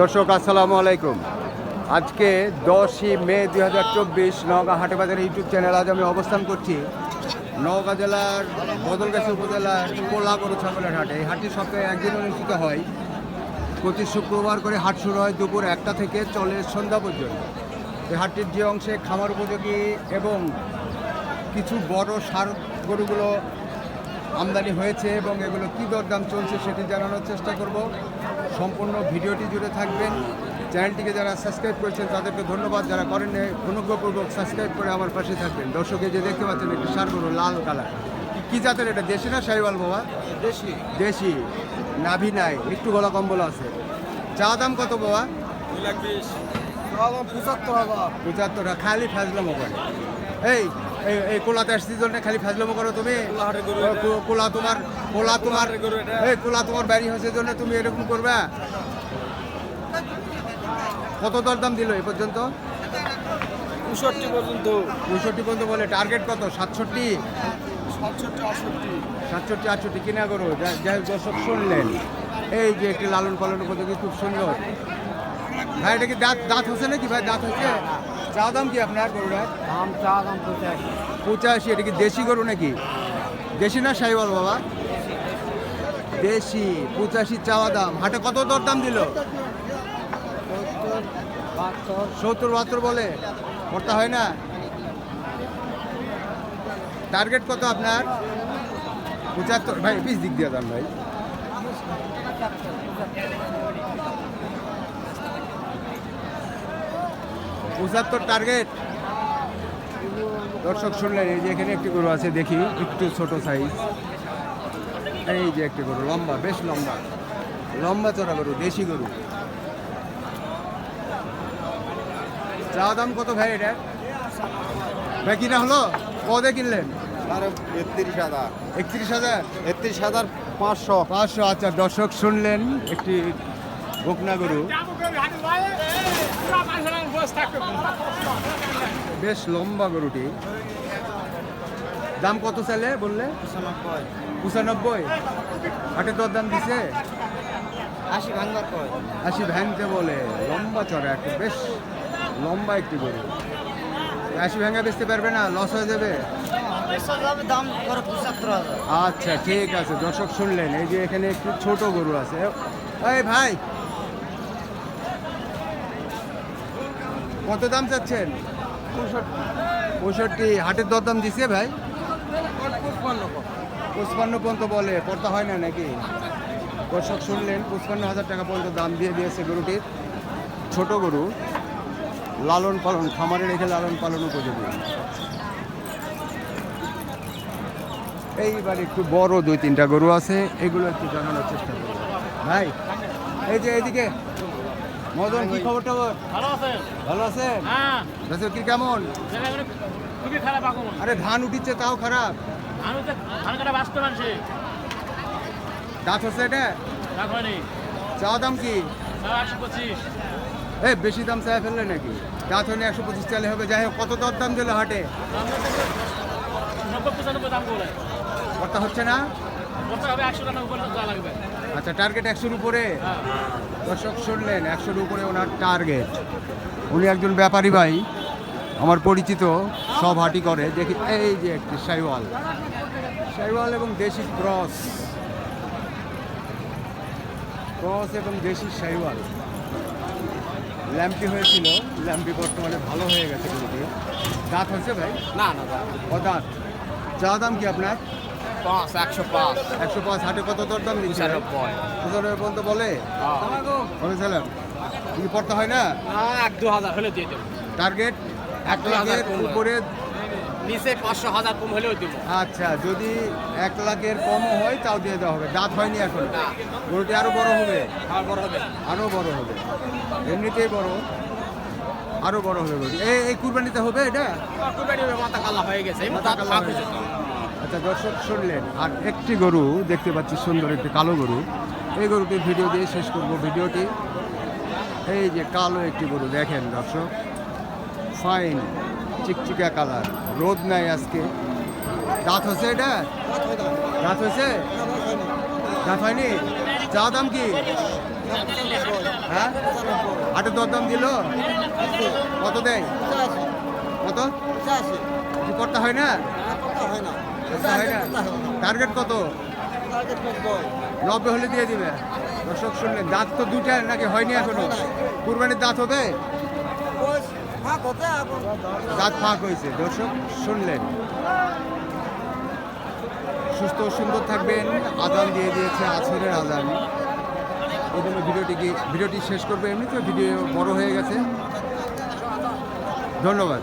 দর্শক, আসসালামু আলাইকুম। আজকে দশই মে দুই হাজার চব্বিশ নওগাঁ হাটে ইউটিউব চ্যানেল আজ আমি অবস্থান করছি নওগাঁ জেলার বদলগাছি উপজেলার কোলাগড় ছাগলের হাটে। এই হাটটি সপ্তাহে একদিন অনুষ্ঠিত হয়। প্রতি শুক্রবার করে হাট শুরু হয় দুপুর একটা থেকে চলে সন্ধ্যা পর্যন্ত। এই হাটটির যে অংশে খামার উপযোগী এবং কিছু বড় সার গরুগুলো আমদানি হয়েছে এবং এগুলো কী দরদাম চলছে সেটি জানানোর চেষ্টা করব। সম্পূর্ণ ভিডিওটি জুড়ে থাকবেন। চ্যানেলটিকে যারা সাবস্ক্রাইব করেছেন তাদেরকে ধন্যবাদ। যারা করেন অনুগ্রহপূর্বক সাবস্ক্রাইব করে আমার পাশে থাকবেন। দর্শকে যে দেখতে পাচ্ছেন একটি সার গরু লাল কালার। কি জাতের এটা? দেশি না সাইওয়াল বাবা? দেশি। দেশি। নাভি নাই একটু গলা কম্বল আছে। চা দাম কত বাবা? পঁচাত্তর হাজার। পঁচাত্তর টাকা খালি ফাজলামো করে। এই এই এই কোলাতে আসছি জন্য খালি ফাজলামো করো তুমি। কোলা তোমার কোলা তোমার। এই কোলা তোমার বাড়ি হয়েছে জন্য তুমি এরকম করবা। কত দরদাম দিল এই পর্যন্ত? পঁয়ষট্টি পর্যন্ত। পঁয়ষট্টি পর্যন্ত বলে টার্গেট কত? সাতষট্টি? সাতষট্টি আটষট্টি। কিনা করো যা- যাই হোক দর্শক শুনলেন। এই যে একটি লালন পালন উপযোগী খুব সুন্দর। ভাই এটা কি দাঁত দাঁত হচ্ছে নাকি? ভাই দাঁত হচ্ছে চা দাম কি আপনার গরুটার? দাম চা দাম পঁচাশি। পঁচাশি এটা কি দেশি গরু নাকি? দেশি না সাইবল বাবা? দেশি পঁচাশি চাওয়া দাম। হাটে কত দর দাম দিল? সত্তর বাহাত্তর বলে। করতে হয় না? টার্গেট কত আপনার? পঁচাত্তর। ভাই পিস দিক দিয়ে দাম ভাই। পঁচাত্তর টার্গেট দর্শক শুনলেন এই যে এখানে একটি গরু আছে দেখি একটু ছোট সাইজ এই যে একটি গরু লম্বা বেশ লম্বা। লম্বা চড়া গরু দেশি গরু। চা দাম কত ভাই এটা? ভাই কিনা হলো? কদে কিনলেন? আর একত্রিশ হাজার। একত্রিশ হাজার? একত্রিশ হাজার পাঁচশো। পাঁচশো আচ্ছা দর্শক শুনলেন একটি বকনা গরু। বেশ লম্বা গরুটি। দাম কত চাইলে বললে? পঁচানব্বই। হাটে তোর দাম দিছে? আশি ভাঙ্গার কয়? আশি ভ্যানতে বলে। লম্বা চড়া একটু বেশ লম্বা একটি গরু। আশি ভ্যাঙ্গা বেচতে পারবে না লস হয়ে যাবে? আচ্ছা ঠিক আছে দর্শক শুনলেন এই যে এখানে একটু ছোট গরু আছে। এই ভাই কত দাম চাচ্ছেন? পঁয়ষট্টি। হাটের দরদাম দিছে ভাই? পঁচপান্ন পর্যন্ত বলে, পড়তে হয় না নাকি? দর্শক শুনলেন, পঁচপান্ন হাজার টাকা পর্যন্ত দাম দিয়ে দিয়েছে গরুটির ছোট গরু, লালন পালন, খামারে রেখে লালন পালন উপযোগী। এইবার একটু বড় দুই তিনটা গরু আছে, এগুলো একটু জানানোর চেষ্টা করব। ভাই, এই যে এইদিকে মদন কি খবর টবর? ভালো আছেন? ভালো আছেন? হ্যাঁ। বেচা কি কেমন? খুবই খারাপ এখন আরে ধান উঠিচ্ছে তাও খারাপ। আমি তো ধান কাটা ব্যস্ত মানুষ দাঁত হচ্ছে এটা? চা দাম কি? একশো পঁচিশ। এই বেশি দাম চাই ফেললে নাকি? দাঁত হলে একশো পঁচিশ চালে হবে। যাই হোক কত দর দাম দিল হাটে? দাম বলে। হচ্ছে না? হবে? একশো টাকা উপরে যা লাগবে। আচ্ছা টার্গেট একশোর উপরে? দর্শক শুনলেন একশোর উপরে ওনার টার্গেট উনি একজন ব্যাপারী ভাই আমার পরিচিত সব হাটি করে। দেখি এই যে একটি সাইওয়াল। সাইওয়াল এবং দেশি ক্রস। ক্রস এবং দেশি সাইওয়াল। ল্যাম্পটি হয়েছিল ল্যাম্পটি বর্তমানে ভালো হয়ে গেছে গরুটি দাঁত হয়েছে ভাই? না না দাঁত। ও দাঁত। চা দাম কি আপনার? পাঁচ একশো পাঁচ। একশো পাঁচ হাটে কত দর দাম দিচ্ছে? পঁচানব্বই। পঁচানব্বই পর্যন্ত বলে? বলেছিলাম কি পড়তে হয় না? এক দু হাজার হলে দিয়ে দেবো। টার্গেট? এক লাখের কম উপরে? নিচে পাঁচশো হাজার কম হলেও দেবো। আচ্ছা যদি এক লাখের কমও হয় তাও দিয়ে দেওয়া হবে। দাঁত হয়নি এখন। গরুটি আরও বড় হবে? আর বড় হবে। আরও বড় হবে। এমনিতেই বড়। আরও বড় হবে গরু এই এই কুরবানিতে হবে এটা? কুরবানি হবে মাথা কালা হয়ে গেছে। মাথা কালা হয়ে গেছে। আচ্ছা দর্শক শুনলেন আর একটি গরু দেখতে পাচ্ছি সুন্দর একটি কালো গরু। এই গরুটির ভিডিও দিয়ে শেষ করব ভিডিওটি। এই যে কালো একটি গরু দেখেন দর্শক। ফাইন চিকচিকা কালার রোদ নাই আজকে। দাঁত হচ্ছে এটা? দাঁত হয়েছে? দাঁত হয়নি? চা দাম কি? হ্যাঁ? হাটের দরদাম দিল? কত দেয়? কত? কি করতে হয় না? হয় না। টার্গেট কত? নব্বই হলে দিয়ে দিবে। দর্শক শুনলেন, দাঁত তো দুটা নাকি হয়নি এখনও? কুরবানির দাঁত হবে? দাঁত ফাঁক হয়েছে। দর্শক শুনলেন। সুস্থ সুন্দর থাকবেন। আদান দিয়ে দিয়েছে আছরের আজান এই জন্য ভিডিওটি ভিডিওটি শেষ করবে। এমনি তো ভিডিও বড় হয়ে গেছে। ধন্যবাদ।